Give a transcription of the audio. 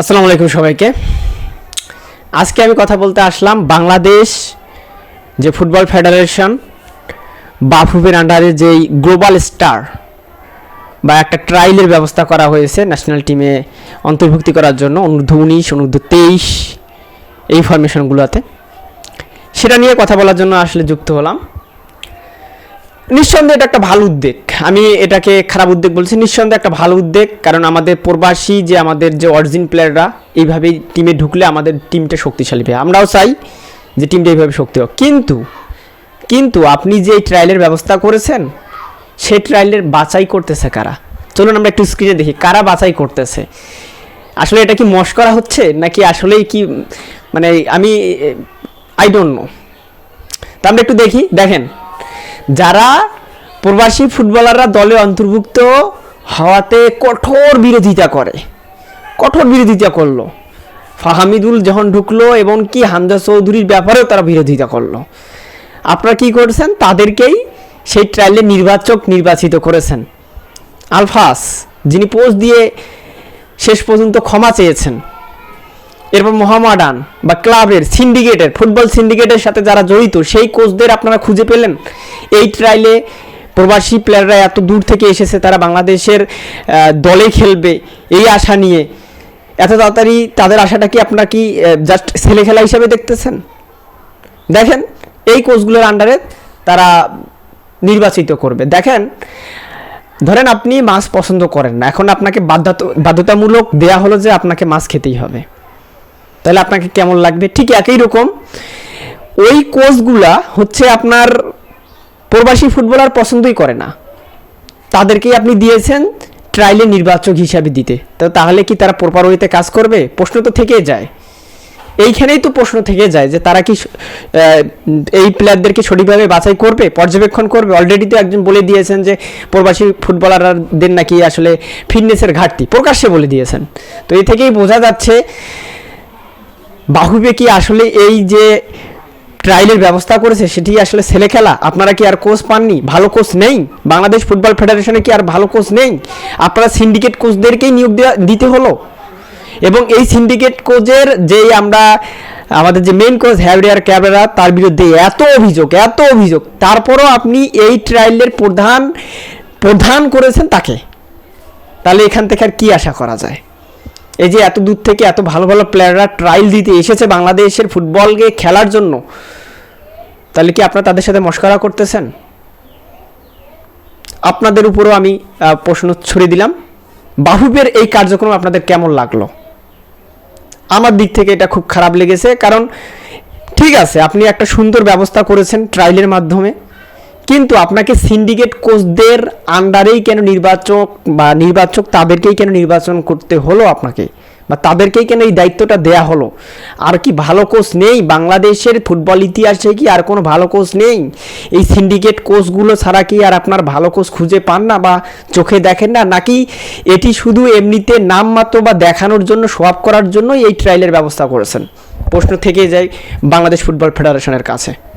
আসসালামু আলাইকুম সবাইকে। আজকে আমি কথা বলতে আসলাম বাংলাদেশ যে ফুটবল ফেডারেশন বাফুফের আন্ডারে যেই গ্লোবাল স্টার বা একটা ট্রায়ালের ব্যবস্থা করা হয়েছে ন্যাশনাল টিমে অন্তর্ভুক্তি করার জন্য অনূর্ধ্ব উনিশ অনূর্ধ্ব তেইশ এই ফরমেশনগুলোতে সেটা নিয়ে কথা বলার জন্য আসলে যুক্ত হলাম। নিঃসন্দেহে এটা একটা ভালো উদ্যোগ। আমি এটাকে খারাপ উদ্যোগ বলছি, নিঃসন্দেহে একটা ভালো উদ্যোগ, কারণ আমাদের প্রবাসী যে আমাদের যে অরিজিন প্লেয়াররা এইভাবেই টিমে ঢুকলে আমাদের টিমটা শক্তিশালী হবে আমরাও চাই যে টিমটা এইভাবে শক্তি হোক। কিন্তু কিন্তু আপনি যে ট্রায়ালের ব্যবস্থা করেছেন সেই ট্রায়ালের বাছাই করতেছে কারা? চলুন আমরা একটু স্ক্রিনে দেখি, কারা বাছাই করতেছে? আসলে এটা কি মশ করা হচ্ছে, নাকি আসলেই কি মানে আমি আই ডোন্ট নো তা আমরা একটু দেখি, দেখেন। যারা প্রবাসী ফুটবলাররা দলে অন্তর্ভুক্ত হওয়াতে কঠোর বিরোধিতা করে। কঠোর বিরোধিতা করল। ফাহামিদুল যখন ঢুকলো এবং কি হামজা চৌধুরীর ব্যাপারেও তারা বিরোধিতা করল। আপনারা কি করেছেন? তাদেরকেই সেই ট্রায়ালে নির্বাচক নির্বাচিত করেছেন। আলফাস, যিনি পোস্ট দিয়ে শেষ পর্যন্ত ক্ষমা চেয়েছেন। এরপর মোহামডান বা ক্লাবের সিন্ডিকেটের, ফুটবল সিন্ডিকেটের সাথে যারা জড়িত, সেই কোচদের আপনারা খুঁজে পেলেন? এই ট্রায়ালে প্রবাসী প্লেয়াররা এত দূর থেকে এসেছে, তারা বাংলাদেশের দলে খেলবে এই আশা নিয়ে। এত তাড়াতাড়ি তাদের আশাটা কি আপনারা কি জাস্ট ছেলে খেলা হিসাবে দেখতেছেন? দেখেন, এই কোচগুলোর আন্ডারে তারা নির্বাচিত করবে। দেখেন, ধরেন আপনি মাছ পছন্দ করেন না, এখন আপনাকে বাধ্যত, বাধ্যতামূলক দেয়া হলো যে আপনাকে মাছ খেতেই হবে। তাহলে আপনাকে কেমন লাগবে? ঠিক একই রকম। ওই কোচগুলা হচ্ছে আপনার প্রবাসী ফুটবলার পছন্দই করে না। তাদেরকেই আপনি দিয়েছেন ট্রায়ালে নির্বাচক হিসাবে দিতে। তো তাহলে কি তারা প্রপার ওয়েতে কাজ করবে? প্রশ্ন তো থেকে যায়। এইখানেই তো প্রশ্ন থেকে যায় যে তারা কি এই প্লেয়ারদেরকে সঠিকভাবে বাছাই করবে, পর্যবেক্ষণ করবে? অলরেডি তো একজন বলে দিয়েছেন যে প্রবাসী ফুটবলারদের নাকি আসলে ফিটনেসের ঘাটতি। প্রকাশ্যে বলে দিয়েছেন। তো এই থেকেই বোঝা যাচ্ছে বাহুবে কি আসলে এই যে ট্রায়ালের ব্যবস্থা করেছে, সেটি আসলে ছেলে খেলা? আপনারা কি আর কোচ পাননি? ভালো কোচ নেই? বাংলাদেশ ফুটবল ফেডারেশনে কি আর ভালো কোচ নেই? আপনারা সিন্ডিকেট কোচদেরকেই নিয়োগ দিতে হলো। এবং এই সিন্ডিকেট কোচের যেই আমরা, আমাদের যে মেইন কোচ হ্যাভিয়ার ক্যাবেরা তার বিরুদ্ধে এত অভিযোগ এত অভিযোগ, তারপরও আপনি এই ট্রায়ালের প্রধান প্রধান করেছেন তাকে। তাহলে এখান থেকে আর কী আশা করা যায়? এই যে এত দূর থেকে এত ভালো ভালো প্লেয়াররা ট্রায়াল দিতে এসেছে বাংলাদেশের ফুটবলকে খেলার জন্য, তাহলে কি আপনারা তাদের সাথে মস্করা করতেছেন? আপনাদের উপরও আমি প্রশ্ন ছড়িয়ে দিলাম। বাহুবের এই কার্যক্রম আপনাদের কেমন লাগল? আমার দিক থেকে এটা খুব খারাপ লেগেছে, কারণ ঠিক আছে, আপনি একটা সুন্দর ব্যবস্থা করেছেন ট্রায়ালের মাধ্যমে। কিন্তু আপনাকে সিন্ডিকেট কোচদের আন্ডারেই কেন নির্বাচক বা নির্বাচক তাদেরকেই কেন নির্বাচন করতে হলো আপনাকে? বা তাদেরকেই কেন এই দায়িত্বটা দেয়া হলো? আর কি ভালো কোচ নেই? বাংলাদেশের ফুটবল ইতিহাসে কি আর কোনো ভালো কোচ নেই? এই সিন্ডিকেট কোচগুলো ছাড়া কি আর আপনার ভালো কোচ খুঁজে পান না বা চোখে দেখেন না? নাকি এটি শুধু এমনিতে নামমাত্র বা দেখানোর জন্য, সোয়াব করার জন্য এই ট্রায়ালের ব্যবস্থা করেছেন? প্রশ্ন থেকে যায় বাংলাদেশ ফুটবল ফেডারেশনের কাছে।